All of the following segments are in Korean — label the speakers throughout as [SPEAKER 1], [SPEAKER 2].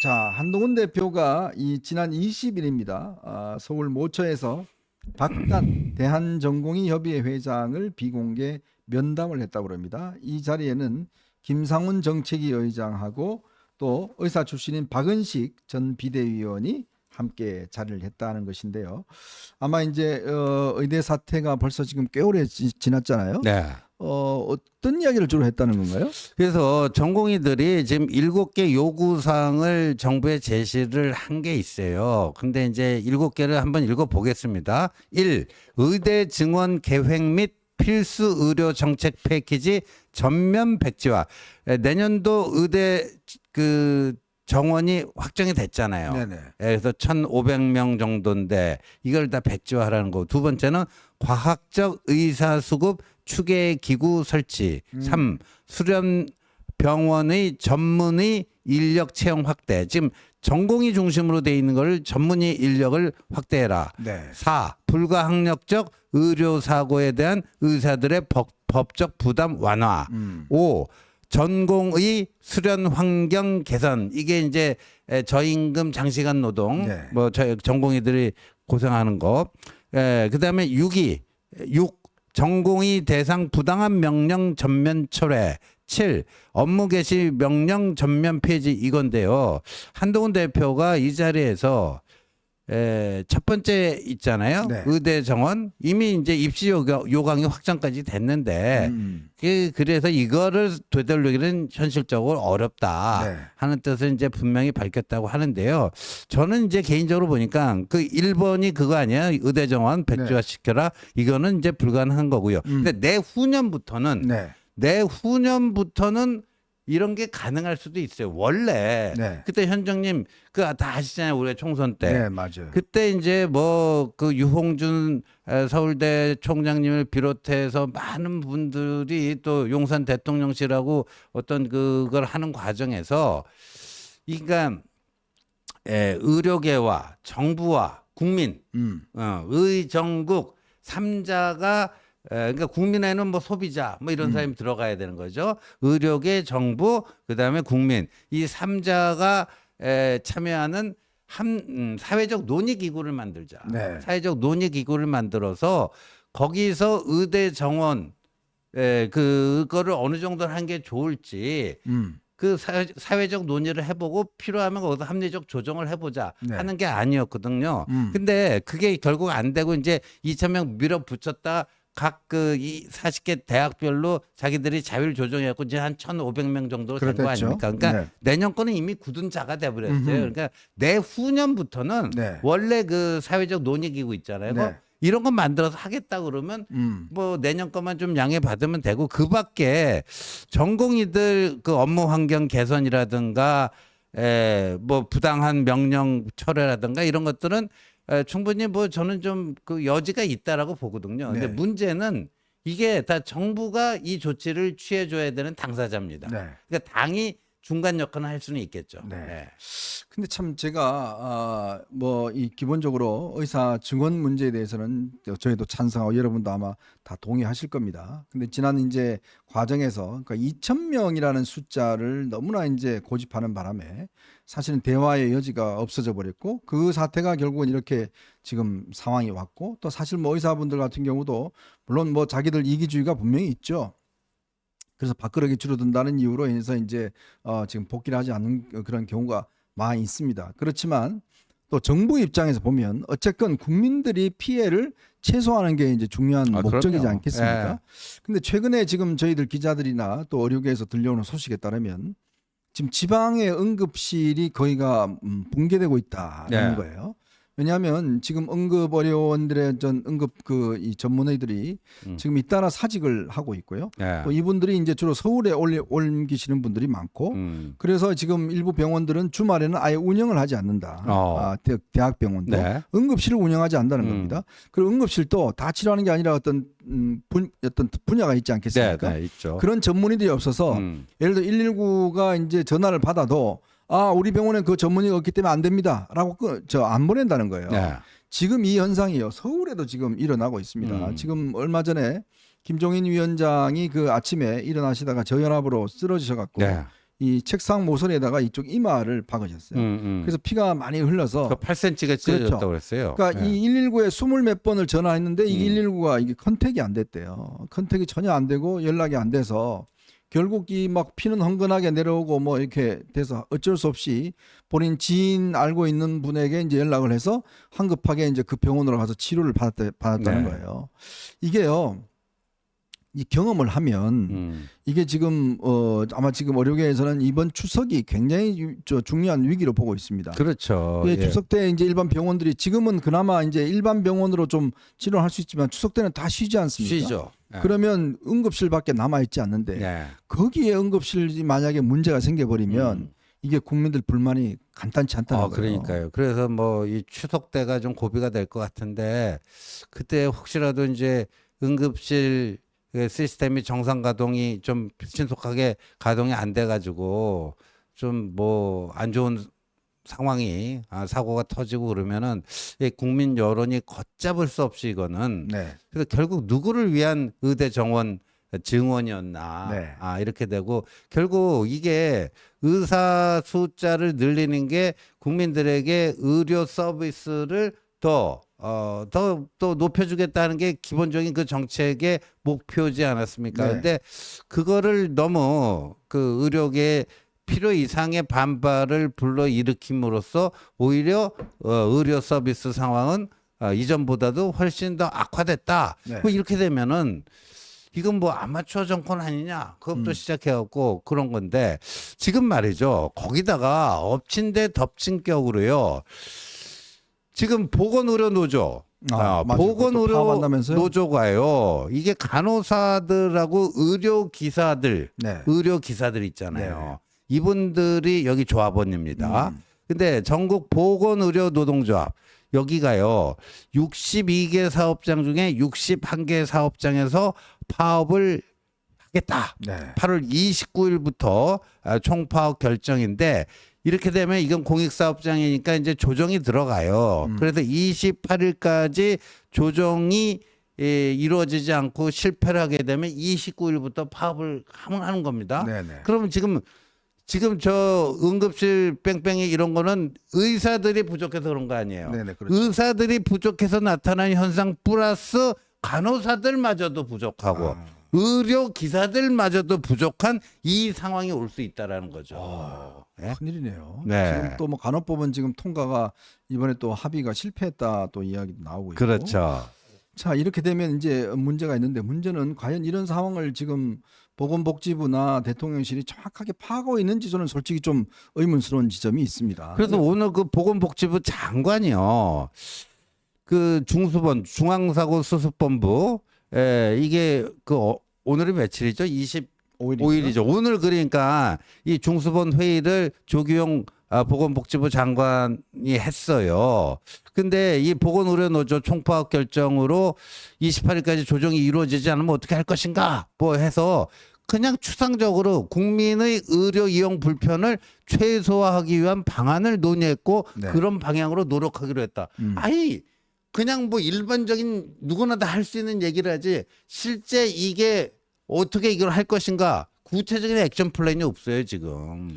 [SPEAKER 1] 자, 한동훈 대표가 이 지난 20일입니다. 아, 서울 모처에서 박단 대한전공의 협의회 회장을 비공개 면담을 했다고 합니다. 이 자리에는 김상훈 정책위 의장하고 또 의사 출신인 박은식 전 비대위원이 함께 자리를 했다는 것인데요. 아마 이제 어, 의대 사태가 벌써 지금 꽤 오래 지, 지났잖아요.
[SPEAKER 2] 네.
[SPEAKER 1] 어, 어떤 이야기를 주로 했다는 건가요?
[SPEAKER 2] 그래서 전공의들이 지금 일곱 개 요구사항을 정부에 제시를 한 게 있어요. 근데 이제 일곱 개를 한번 읽어 보겠습니다. 1. 의대 증원 계획 및 필수 의료 정책 패키지 전면 백지화. 에, 내년도 의대 그 정원이 확정이 됐잖아요.
[SPEAKER 1] 네네.
[SPEAKER 2] 예, 그래서 1,500명 정도인데 이걸 다 백지화하라는 거. 두 번째는 과학적 의사 수급 추계 기구 설치. 삼 수련 병원의 전문의 인력 채용 확대. 지금 전공의 중심으로 돼 있는 걸 전문의 인력을 확대해라.
[SPEAKER 1] 네.
[SPEAKER 2] 사 불가항력적 의료 사고에 대한 의사들의 법, 법적 부담 완화.
[SPEAKER 1] 음.
[SPEAKER 2] 오 전공의 수련 환경 개선 이게 이제 에, 저임금 장시간 노동
[SPEAKER 1] 네.
[SPEAKER 2] 뭐 저, 전공의들이 고생하는 거 에, 그다음에 6위 6 전공의 대상 부당한 명령 전면 철회. 7 업무 개시 명령 전면 폐지 이건데요. 한동훈 대표가 이 자리에서 에, 첫 번째 있잖아요
[SPEAKER 1] 네.
[SPEAKER 2] 의대 정원 이미 이제 입시 요강, 요강이 확정까지 됐는데
[SPEAKER 1] 음.
[SPEAKER 2] 그 그래서 이거를 되돌리기는 현실적으로 어렵다
[SPEAKER 1] 네.
[SPEAKER 2] 하는 뜻을 이제 분명히 밝혔다고 하는데요. 저는 이제 개인적으로 보니까 그 1번이 그거 아니야 의대 정원 백지화 시켜라 이거는 이제 불가능한 거고요.
[SPEAKER 1] 음.
[SPEAKER 2] 근데 내후년부터는
[SPEAKER 1] 네.
[SPEAKER 2] 내후년부터는 이런 게 가능할 수도 있어요. 원래
[SPEAKER 1] 네.
[SPEAKER 2] 그때 현정님 그 다 아시잖아요. 우리가 총선 때
[SPEAKER 1] 네, 맞아요.
[SPEAKER 2] 그때 이제 뭐 그 유홍준 에, 서울대 총장님을 비롯해서 많은 분들이 또 용산 대통령실하고 어떤 그걸 하는 과정에서 그러니까 에, 의료계와 정부와 국민
[SPEAKER 1] 음.
[SPEAKER 2] 어, 의정국 삼자가 에, 그러니까 국민에는 뭐 소비자 뭐 이런 사람이 들어가야 되는 거죠. 의료계, 정부, 그다음에 국민 이 삼자가 에, 참여하는 한 음, 사회적 논의 기구를 만들자.
[SPEAKER 1] 네.
[SPEAKER 2] 사회적 논의 기구를 만들어서 거기서 의대 정원 에, 그거를 어느 정도 한 게 좋을지
[SPEAKER 1] 음.
[SPEAKER 2] 그 사회, 사회적 논의를 해보고 필요하면 거기서 합리적 조정을 해보자
[SPEAKER 1] 네.
[SPEAKER 2] 하는 게 아니었거든요.
[SPEAKER 1] 음.
[SPEAKER 2] 근데 그게 결국 안 되고 이제 2천 명 밀어붙였다 각그이 40개 대학별로 자기들이 자율 조정해갖고 이제 한 1,500명 정도로 된거
[SPEAKER 1] 그렇겠죠.
[SPEAKER 2] 아닙니까? 그러니까
[SPEAKER 1] 네.
[SPEAKER 2] 내년 거는 이미 굳은 자가 돼버렸어요.
[SPEAKER 1] 음흠.
[SPEAKER 2] 그러니까 내후년부터는
[SPEAKER 1] 네.
[SPEAKER 2] 원래 그 사회적 논의기구 있잖아요.
[SPEAKER 1] 네.
[SPEAKER 2] 이런 거 만들어서 하겠다 그러면
[SPEAKER 1] 음.
[SPEAKER 2] 뭐 내년 것만 좀 양해 받으면 되고 그 밖에 전공의들 그 업무 환경 개선이라든가 에뭐 부당한 명령 철회라든가 이런 것들은 에, 충분히 뭐 저는 좀 그 여지가 있다라고 보거든요. 근데
[SPEAKER 1] 네.
[SPEAKER 2] 문제는 이게 다 정부가 이 조치를 취해 줘야 되는 당사자입니다.
[SPEAKER 1] 네.
[SPEAKER 2] 그러니까 당이 중간 역할을 할 수는 있겠죠.
[SPEAKER 1] 네. 근데 참 제가 뭐이 기본적으로 의사 증원 문제에 대해서는 저희도 찬성하고 여러분도 아마 다 동의하실 겁니다. 근데 지난 이제 과정에서 그러니까 2천 명이라는 숫자를 너무나 이제 고집하는 바람에 사실은 대화의 여지가 없어져 버렸고 그 사태가 결국은 이렇게 지금 상황이 왔고 또 사실 뭐 의사분들 같은 경우도 물론 뭐 자기들 이기주의가 분명히 있죠. 그래서 밥그릇이 줄어든다는 이유로 인해서 이제 어, 지금 복귀를 하지 않는 그런 경우가 많이 있습니다. 그렇지만 또 정부 입장에서 보면 어쨌건 국민들이 피해를 최소화하는 게 이제 중요한
[SPEAKER 2] 아,
[SPEAKER 1] 목적이지
[SPEAKER 2] 그럼요.
[SPEAKER 1] 않겠습니까?
[SPEAKER 2] 예.
[SPEAKER 1] 근데 최근에 지금 저희들 기자들이나 또 의료계에서 들려오는 소식에 따르면 지금 지방의 응급실이 거의가 음, 붕괴되고 있다는
[SPEAKER 2] 네.
[SPEAKER 1] 거예요. 왜냐하면 지금 응급 의료원들의 전 응급 그 이 전문의들이
[SPEAKER 2] 음.
[SPEAKER 1] 지금 잇따라 사직을 하고 있고요.
[SPEAKER 2] 네.
[SPEAKER 1] 또 이분들이 이제 주로 서울에 올리, 옮기시는 분들이 많고
[SPEAKER 2] 음.
[SPEAKER 1] 그래서 지금 일부 병원들은 주말에는 아예 운영을 하지 않는다.
[SPEAKER 2] 어.
[SPEAKER 1] 아, 대, 대학 병원도
[SPEAKER 2] 네.
[SPEAKER 1] 응급실을 운영하지 않는다는
[SPEAKER 2] 음.
[SPEAKER 1] 겁니다. 그리고 응급실도 다 치료하는 게 아니라 어떤 음, 분, 어떤 분야가 있지
[SPEAKER 2] 네,
[SPEAKER 1] 않겠습니까?
[SPEAKER 2] 네, 있죠.
[SPEAKER 1] 그런 전문의들이 없어서
[SPEAKER 2] 음.
[SPEAKER 1] 예를 들어 119가 이제 전화를 받아도 아 우리 병원에 그 전문의가 없기 때문에 안 됩니다라고 그, 저안 보낸다는 거예요.
[SPEAKER 2] 네.
[SPEAKER 1] 지금 이 현상이요 서울에도 지금 일어나고 있습니다.
[SPEAKER 2] 음.
[SPEAKER 1] 지금 얼마 전에 김종인 위원장이 그 아침에 일어나시다가 저혈압으로 쓰러지셔 갖고
[SPEAKER 2] 네.
[SPEAKER 1] 이 책상 모서리에다가 이쪽 이마를 박으셨어요.
[SPEAKER 2] 음, 음.
[SPEAKER 1] 그래서 피가 많이 흘러서
[SPEAKER 2] 그 8cm가 찢어졌다고 그랬어요.
[SPEAKER 1] 그러니까
[SPEAKER 2] 네.
[SPEAKER 1] 이 119에 스물 몇 번을 전화했는데 이
[SPEAKER 2] 음.
[SPEAKER 1] 119가 이게 컨택이 안 됐대요. 컨택이 전혀 안 되고 연락이 안 돼서 결국 이 막 피는 흥건하게 내려오고 뭐 이렇게 돼서 어쩔 수 없이 본인 지인 알고 있는 분에게 이제 연락을 해서 황급하게 이제 그 병원으로 가서 치료를 받았다, 받았다는
[SPEAKER 2] 네.
[SPEAKER 1] 거예요. 이게요. 이 경험을 하면
[SPEAKER 2] 음.
[SPEAKER 1] 이게 지금 어 아마 지금 의료계에서는 이번 추석이 굉장히 유- 저 중요한 위기로 보고 있습니다.
[SPEAKER 2] 그렇죠.
[SPEAKER 1] 예,
[SPEAKER 2] 예.
[SPEAKER 1] 추석 때 이제 일반 병원들이 지금은 그나마 이제 일반 병원으로 좀 치료할 수 있지만 추석 때는 다 쉬지 않습니까?
[SPEAKER 2] 쉬죠. 예.
[SPEAKER 1] 그러면 응급실밖에 남아 있지 않는데
[SPEAKER 2] 네.
[SPEAKER 1] 거기에 응급실이 만약에 문제가 생겨버리면
[SPEAKER 2] 음.
[SPEAKER 1] 이게 국민들 불만이 간단치 않다는
[SPEAKER 2] 아,
[SPEAKER 1] 거예요.
[SPEAKER 2] 그러니까요. 그래서 뭐 이 추석 때가 좀 고비가 될 것 같은데 그때 혹시라도 이제 응급실 그 시스템이 정상 가동이 좀 신속하게 가동이 안 돼 가지고 좀 뭐 안 좋은 상황이 아, 사고가 터지고 그러면은 이 국민 여론이 걷잡을 수 없이 이거는
[SPEAKER 1] 네.
[SPEAKER 2] 그래서 결국 누구를 위한 의대 정원 증원이었나
[SPEAKER 1] 네.
[SPEAKER 2] 아 이렇게 되고 결국 이게 의사 숫자를 늘리는 게 국민들에게 의료 서비스를 더 어, 더, 또 높여주겠다는 게 기본적인 그 정책의 목표지 않았습니까?
[SPEAKER 1] 네.
[SPEAKER 2] 근데 그거를 너무 그 의료계 필요 이상의 반발을 불러 일으킴으로써 오히려 어, 의료 서비스 상황은 어, 이전보다도 훨씬 더 악화됐다.
[SPEAKER 1] 네.
[SPEAKER 2] 뭐 이렇게 되면은 이건 뭐 아마추어 정권 아니냐 그것부터
[SPEAKER 1] 음.
[SPEAKER 2] 시작해갖고 그런 건데 지금 말이죠 거기다가 엎친 데 덮친 격으로요 지금 보건의료 노조
[SPEAKER 1] 아,
[SPEAKER 2] 아, 보건의료? 노조가요 이게 간호사들하고 의료 기사들
[SPEAKER 1] 네.
[SPEAKER 2] 의료 기사들 있잖아요 이분들이 여기 조합원입니다
[SPEAKER 1] 음.
[SPEAKER 2] 근데 전국 보건의료 노동조합 여기가요 62개 사업장 중에 61개 사업장에서 파업을 하겠다.
[SPEAKER 1] 네.
[SPEAKER 2] 8월 29일부터 아, 총파업 결정인데 이렇게 되면 이건 공익사업장이니까 이제 조정이 들어가요.
[SPEAKER 1] 음.
[SPEAKER 2] 그래서 28일까지 조정이 예, 이루어지지 않고 실패를 하게 되면 29일부터 파업을 하면 하는 겁니다.
[SPEAKER 1] 네, 네.
[SPEAKER 2] 그러면 지금 지금 저 응급실 뺑뺑이 이런 거는 의사들이 부족해서 그런 거 아니에요.
[SPEAKER 1] 네, 네. 그렇죠.
[SPEAKER 2] 의사들이 부족해서 나타난 현상 플러스 간호사들마저도 부족하고
[SPEAKER 1] 아.
[SPEAKER 2] 의료 기사들마저도 부족한 이 상황이 올 수 있다라는 거죠.
[SPEAKER 1] 아.
[SPEAKER 2] 예?
[SPEAKER 1] 큰일이네요.
[SPEAKER 2] 네.
[SPEAKER 1] 지금 또 뭐 간호법은 지금 통과가 이번에 또 합의가 실패했다 또 이야기도 나오고 있고.
[SPEAKER 2] 그렇죠.
[SPEAKER 1] 자 이렇게 되면 이제 문제가 있는데 문제는 과연 이런 상황을 지금 보건복지부나 대통령실이 정확하게 파악하고 있는지 저는 솔직히 좀 의문스러운 지점이 있습니다.
[SPEAKER 2] 그래서 오늘 그 보건복지부 장관이요. 그 중수본 중앙사고수습본부 에 이게 그 어, 오늘이 며칠이죠? 20
[SPEAKER 1] 오일이죠.
[SPEAKER 2] 5일이죠. 오늘 그러니까 이 중수본 회의를 조규용 아, 보건복지부 장관이 했어요. 근데 이 보건의료노조 총파업 결정으로 28일까지 조정이 이루어지지 않으면 어떻게 할 것인가? 뭐 해서 그냥 추상적으로 국민의 의료 이용 불편을 최소화하기 위한 방안을 논의했고
[SPEAKER 1] 네.
[SPEAKER 2] 그런 방향으로 노력하기로 했다.
[SPEAKER 1] 음.
[SPEAKER 2] 아니 그냥 뭐 일반적인 누구나 다 할 수 있는 얘기를 하지 실제 이게 어떻게 이걸 할 것인가 구체적인 액션 플랜이 없어요 지금.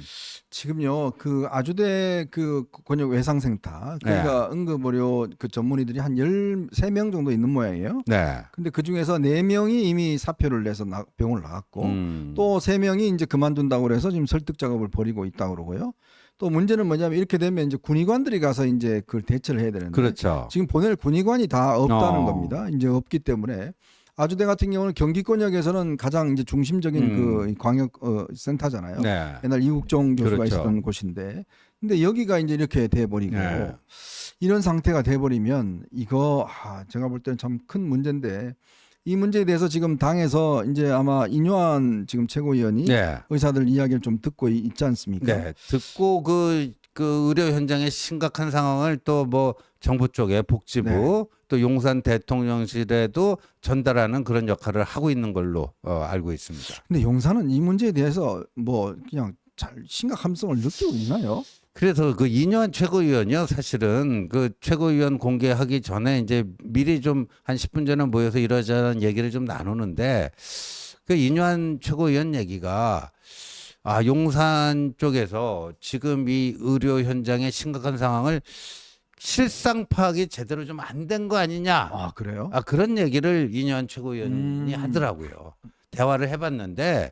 [SPEAKER 1] 지금요 그 아주대 그 권역 외상센터 그러니까 응급의료 그 전문의들이 한 13명 정도 있는 모양이에요.
[SPEAKER 2] 네.
[SPEAKER 1] 근데 그 중에서 4명이 이미 사표를 내서 나- 병원을 나갔고
[SPEAKER 2] 음.
[SPEAKER 1] 또 3명이 이제 그만둔다고 그래서 지금 설득 작업을 벌이고 있다고 그러고요. 또 문제는 뭐냐면 이렇게 되면 이제 군의관들이 가서 이제 그걸 대처를 해야 되는데
[SPEAKER 2] 그렇죠.
[SPEAKER 1] 지금 보낼 군의관이 다 없다는
[SPEAKER 2] 어.
[SPEAKER 1] 겁니다. 이제 없기 때문에 아주대 같은 경우는 경기권역에서는 가장 이제 중심적인
[SPEAKER 2] 음.
[SPEAKER 1] 그 광역 어, 센터잖아요.
[SPEAKER 2] 네.
[SPEAKER 1] 옛날 이국종 교수가
[SPEAKER 2] 그렇죠.
[SPEAKER 1] 있었던 곳인데 근데 여기가 이제 이렇게 돼 버리고
[SPEAKER 2] 네.
[SPEAKER 1] 이런 상태가 돼 버리면 이거 아, 제가 볼 때는 참 큰 문제인데 이 문제에 대해서 지금 당에서 이제 아마 인요한 지금 최고위원이
[SPEAKER 2] 네.
[SPEAKER 1] 의사들 이야기를 좀 듣고 이- 있지 않습니까?
[SPEAKER 2] 네. 듣고 그, 그 의료 현장의 심각한 상황을 또 뭐 정부 쪽에 복지부
[SPEAKER 1] 네.
[SPEAKER 2] 또 용산 대통령실에도 전달하는 그런 역할을 하고 있는 걸로 어, 알고 있습니다.
[SPEAKER 1] 근데 용산은 이 문제에 대해서 뭐 그냥 잘 심각함성을 느끼고 있나요?
[SPEAKER 2] 그래서 그 이뇨한 최고위원이요 사실은 그 최고위원 공개하기 전에 이제 미리 좀 한 10분 전에 모여서 이러저런 얘기를 좀 나누는데 그 이뇨한 최고위원 얘기가 아 용산 쪽에서 지금 이 의료 현장의 심각한 상황을 실상 파악이 제대로 좀 안 된 거 아니냐.
[SPEAKER 1] 아 그래요?
[SPEAKER 2] 아 그런 얘기를 이년 최고위원이
[SPEAKER 1] 음.
[SPEAKER 2] 하더라고요. 대화를 해봤는데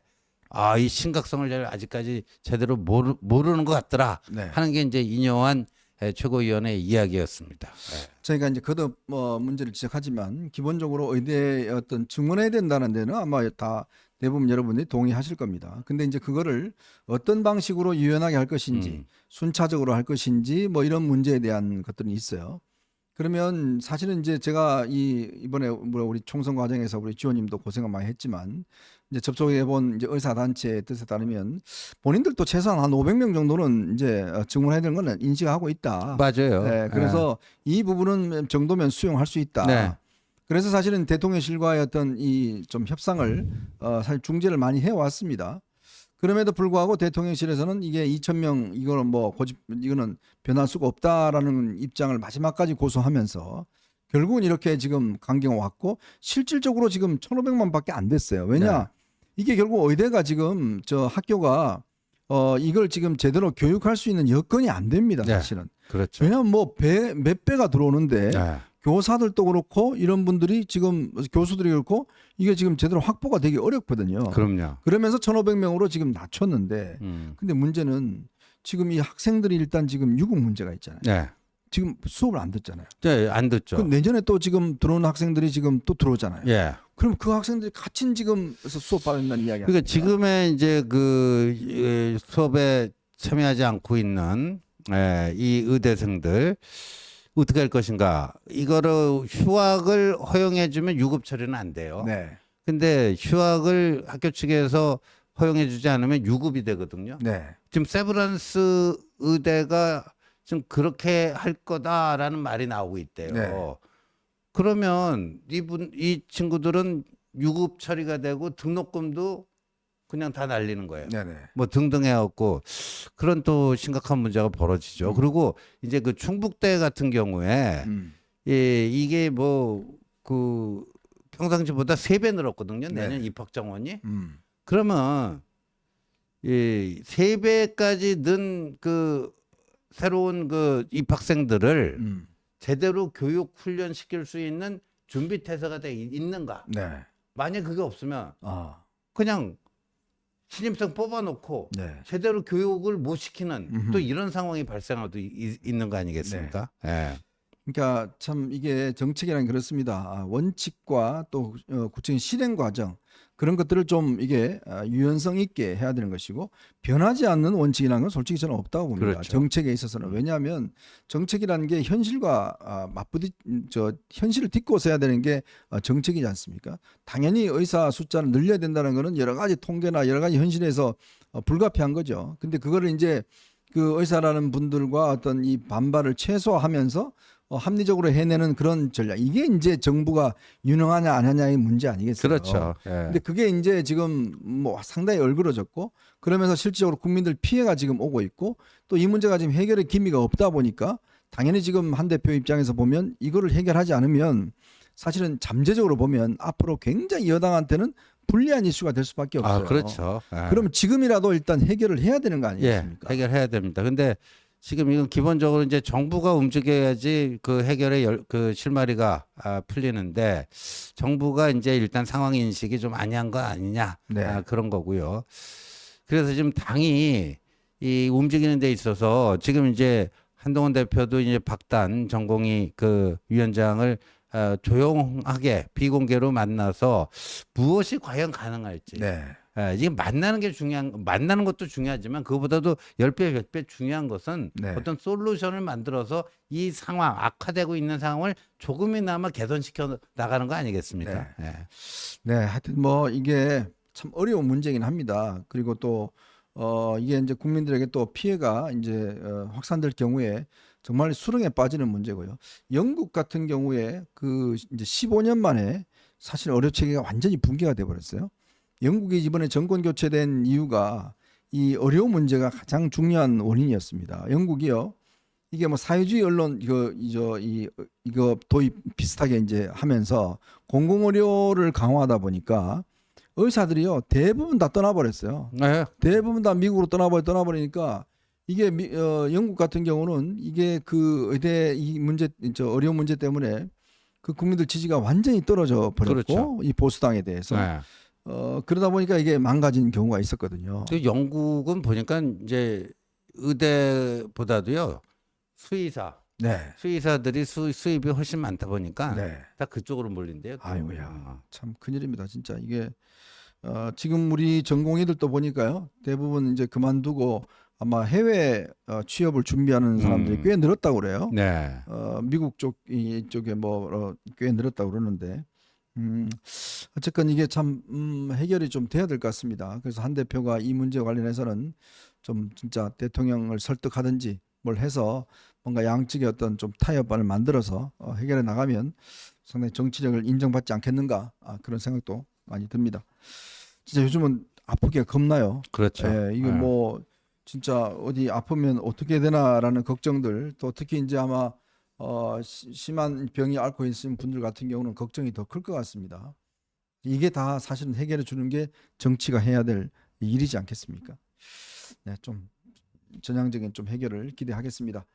[SPEAKER 2] 아 이 심각성을 잘 아직까지 제대로 모르, 모르는 것 같더라
[SPEAKER 1] 네.
[SPEAKER 2] 하는 게 이제 이녀환 에, 최고위원의 이야기였습니다.
[SPEAKER 1] 저희가 이제 거듭 뭐 문제를 지적하지만 기본적으로 의대에 어떤 증원해야 된다는 데는 아마 다 대부분 여러분들이 동의하실 겁니다. 근데 이제 그거를 어떤 방식으로 유연하게 할 것인지
[SPEAKER 2] 음.
[SPEAKER 1] 순차적으로 할 것인지 뭐 이런 문제에 대한 것들은 있어요. 그러면 사실은 이제 제가 이 이번에 뭐 우리 총선 과정에서 우리 지원님도 고생을 많이 했지만 이제 접촉해 본 이제 의사 단체의 뜻에 따르면 본인들도 최소한 한 500명 정도는 이제 어, 증원해야 되는 거는 인식하고 있다.
[SPEAKER 2] 맞아요.
[SPEAKER 1] 네, 그래서 이 부분은 정도면 수용할 수 있다.
[SPEAKER 2] 네.
[SPEAKER 1] 그래서 사실은 대통령실과의 어떤 이 좀 협상을 어, 사실 중재를 많이 해왔습니다. 그럼에도 불구하고 대통령실에서는 이게 2천 명 이거는 뭐 고집 이거는 변할 수가 없다라는 입장을 마지막까지 고수하면서 결국은 이렇게 지금 강경 왔고 실질적으로 지금 1,500만밖에 안 됐어요. 왜냐
[SPEAKER 2] 네.
[SPEAKER 1] 이게 결국 의대가 지금 저 학교가 어 이걸 지금 제대로 교육할 수 있는 여건이 안 됩니다.
[SPEAKER 2] 네.
[SPEAKER 1] 사실은.
[SPEAKER 2] 그렇죠.
[SPEAKER 1] 왜냐하면 뭐배 몇 배가 들어오는데
[SPEAKER 2] 네.
[SPEAKER 1] 교사들도 그렇고 이런 분들이 지금 교수들이 그렇고 이게 지금 제대로 확보가 되기 어렵거든요.
[SPEAKER 2] 그럼요.
[SPEAKER 1] 그러면서 1,500명으로 지금 낮췄는데
[SPEAKER 2] 음.
[SPEAKER 1] 근데 문제는 지금 이 학생들이 일단 지금 유급 문제가 있잖아요.
[SPEAKER 2] 네.
[SPEAKER 1] 지금 수업을 안 듣잖아요.
[SPEAKER 2] 네, 안 듣죠.
[SPEAKER 1] 그 내년에 또 지금 들어오는 학생들이 지금 또 들어오잖아요.
[SPEAKER 2] 예.
[SPEAKER 1] 그럼 그 학생들이 같이 지금 수업 받는다는 이야기야.
[SPEAKER 2] 그러니까 지금의 이제 그 예, 수업에 참여하지 않고 있는 예, 이 의대생들 어떻게 할 것인가? 이거를 휴학을 허용해주면 유급 처리는 안 돼요.
[SPEAKER 1] 네.
[SPEAKER 2] 근데 휴학을 학교 측에서 허용해주지 않으면 유급이 되거든요.
[SPEAKER 1] 네.
[SPEAKER 2] 지금 세브란스 의대가 지금 그렇게 할 거다라는 말이 나오고 있대요.
[SPEAKER 1] 네.
[SPEAKER 2] 그러면 이분 이 친구들은 유급 처리가 되고 등록금도 그냥 다 날리는 거예요.
[SPEAKER 1] 네, 네.
[SPEAKER 2] 뭐 등등 해갖고 그런 또 심각한 문제가 벌어지죠.
[SPEAKER 1] 음.
[SPEAKER 2] 그리고 이제 그 충북대 같은 경우에
[SPEAKER 1] 음.
[SPEAKER 2] 예, 이게 뭐 그 평상시보다 세 배 늘었거든요.
[SPEAKER 1] 네.
[SPEAKER 2] 내년 입학 정원이.
[SPEAKER 1] 음.
[SPEAKER 2] 그러면 이세 배까지 는 그 새로운 그 입학생들을
[SPEAKER 1] 음.
[SPEAKER 2] 제대로 교육 훈련 시킬 수 있는 준비 태세가 돼 있- 있는가?
[SPEAKER 1] 네.
[SPEAKER 2] 만약 그게 없으면
[SPEAKER 1] 아.
[SPEAKER 2] 그냥 신입생 뽑아놓고
[SPEAKER 1] 네.
[SPEAKER 2] 제대로 교육을 못 시키는
[SPEAKER 1] 음흠.
[SPEAKER 2] 또 이런 상황이 발생하도 이- 있는 거 아니겠습니까? 예.
[SPEAKER 1] 그러니까 참 이게 정책이란 게 그렇습니다. 아, 원칙과 또 어, 구체적인 실행 과정 그런 것들을 좀 이게 아, 유연성 있게 해야 되는 것이고 변하지 않는 원칙이라는 건 솔직히 저는 없다고 봅니다.
[SPEAKER 2] 그렇죠.
[SPEAKER 1] 정책에 있어서는 왜냐하면 정책이라는 게 현실과 아, 맞부딪 음, 저 현실을 딛고 서야 되는 게 어, 정책이지 않습니까? 당연히 의사 숫자를 늘려야 된다는 거는 여러 가지 통계나 여러 가지 현실에서 어, 불가피한 거죠. 근데 그거를 이제 그 의사라는 분들과 어떤 이 반발을 최소화하면서 어, 합리적으로 해내는 그런 전략. 이게 이제 정부가 유능하냐 안 하냐의 문제 아니겠어요.
[SPEAKER 2] 그렇죠. 예.
[SPEAKER 1] 근데 그게 이제 지금 뭐 상당히 얼그러졌고 그러면서 실질적으로 국민들 피해가 지금 오고 있고 또 이 문제가 지금 해결의 기미가 없다 보니까 당연히 지금 한 대표 입장에서 보면 이거를 해결하지 않으면 사실은 잠재적으로 보면 앞으로 굉장히 여당한테는 불리한 이슈가 될 수밖에 없어요.
[SPEAKER 2] 아, 그렇죠. 예.
[SPEAKER 1] 그럼 지금이라도 일단 해결을 해야 되는 거
[SPEAKER 2] 예,
[SPEAKER 1] 아니겠습니까?
[SPEAKER 2] 해결해야 됩니다. 근데 지금 이건 기본적으로 이제 정부가 움직여야지 그 해결의 열, 그 실마리가 아, 풀리는데 정부가 이제 일단 상황 인식이 좀 아니한 거 아니냐
[SPEAKER 1] 네.
[SPEAKER 2] 아, 그런 거고요. 그래서 지금 당이 이 움직이는 데 있어서 지금 이제 한동훈 대표도 이제 박단 전공이 그 위원장을 어, 조용하게 비공개로 만나서 무엇이 과연 가능할지
[SPEAKER 1] 네.
[SPEAKER 2] 예, 이게 만나는 게 중요한 만나는 것도 중요하지만 그거보다도 10배, 100배 중요한 것은
[SPEAKER 1] 네.
[SPEAKER 2] 어떤 솔루션을 만들어서 이 상황 악화되고 있는 상황을 조금이나마 개선시켜 나가는 거 아니겠습니까? 예.
[SPEAKER 1] 네, 하여튼 뭐 이게 참 어려운 문제긴 합니다. 그리고 또 어, 이게 이제 국민들에게 또 피해가 이제 어, 확산될 경우에 정말 수렁에 빠지는 문제고요. 영국 같은 경우에 그 이제 15년 만에 사실 의료 체계가 완전히 붕괴가 돼 버렸어요. 영국이 이번에 정권 교체된 이유가 이 의료 문제가 가장 중요한 원인이었습니다. 영국이요. 이게 뭐 사회주의 언론 이거 이저 이 이거 도입 비슷하게 이제 하면서 공공 의료를 강화하다 보니까 의사들이요 대부분 다 떠나버렸어요.
[SPEAKER 2] 네.
[SPEAKER 1] 대부분 다 미국으로 떠나버려 떠나버리니까 이게 미, 어, 영국 같은 경우는 이게 그 의대 이 문제 저 어려운 문제 때문에 그 국민들 지지가 완전히 떨어져 버렸고
[SPEAKER 2] 그렇죠.
[SPEAKER 1] 이 보수당에 대해서
[SPEAKER 2] 네.
[SPEAKER 1] 어, 그러다 보니까 이게 망가진 경우가 있었거든요.
[SPEAKER 2] 그 영국은 보니까 이제 의대보다도요 수의사
[SPEAKER 1] 네.
[SPEAKER 2] 수의사들이 수, 수입이 훨씬 많다 보니까
[SPEAKER 1] 네.
[SPEAKER 2] 다 그쪽으로 몰린대요. 또.
[SPEAKER 1] 아이고야.
[SPEAKER 2] 어.
[SPEAKER 1] 참 큰일입니다. 진짜 이게 어, 지금 우리 전공의들도 보니까요. 대부분 이제 그만두고 아마 해외 어, 취업을 준비하는 사람들이
[SPEAKER 2] 음.
[SPEAKER 1] 꽤 늘었다고 그래요.
[SPEAKER 2] 네.
[SPEAKER 1] 어, 미국 쪽 이쪽에 뭐 꽤 늘었다고 그러는데 음, 어쨌건 이게 참 음, 해결이 좀 돼야 될 것 같습니다. 그래서 한 대표가 이 문제와 관련해서는 좀 진짜 대통령을 설득하든지 뭘 해서 뭔가 양측의 어떤 좀 타협안을 만들어서 어, 해결해 나가면 상당히 정치력을 인정받지 않겠는가 아, 그런 생각도 많이 듭니다. 진짜 요즘은 아프기가 겁나요.
[SPEAKER 2] 그렇죠.
[SPEAKER 1] 예, 이거
[SPEAKER 2] 네.
[SPEAKER 1] 뭐 진짜 어디 아프면 어떻게 되나라는 걱정들 또 특히 이제 아마 어, 시- 심한 병이 앓고 있으신 분들 같은 경우는 걱정이 더 클 것 같습니다. 이게 다 사실은 해결해 주는 게 정치가 해야 될 일이지 않겠습니까? 네, 좀 전향적인 좀 해결을 기대하겠습니다.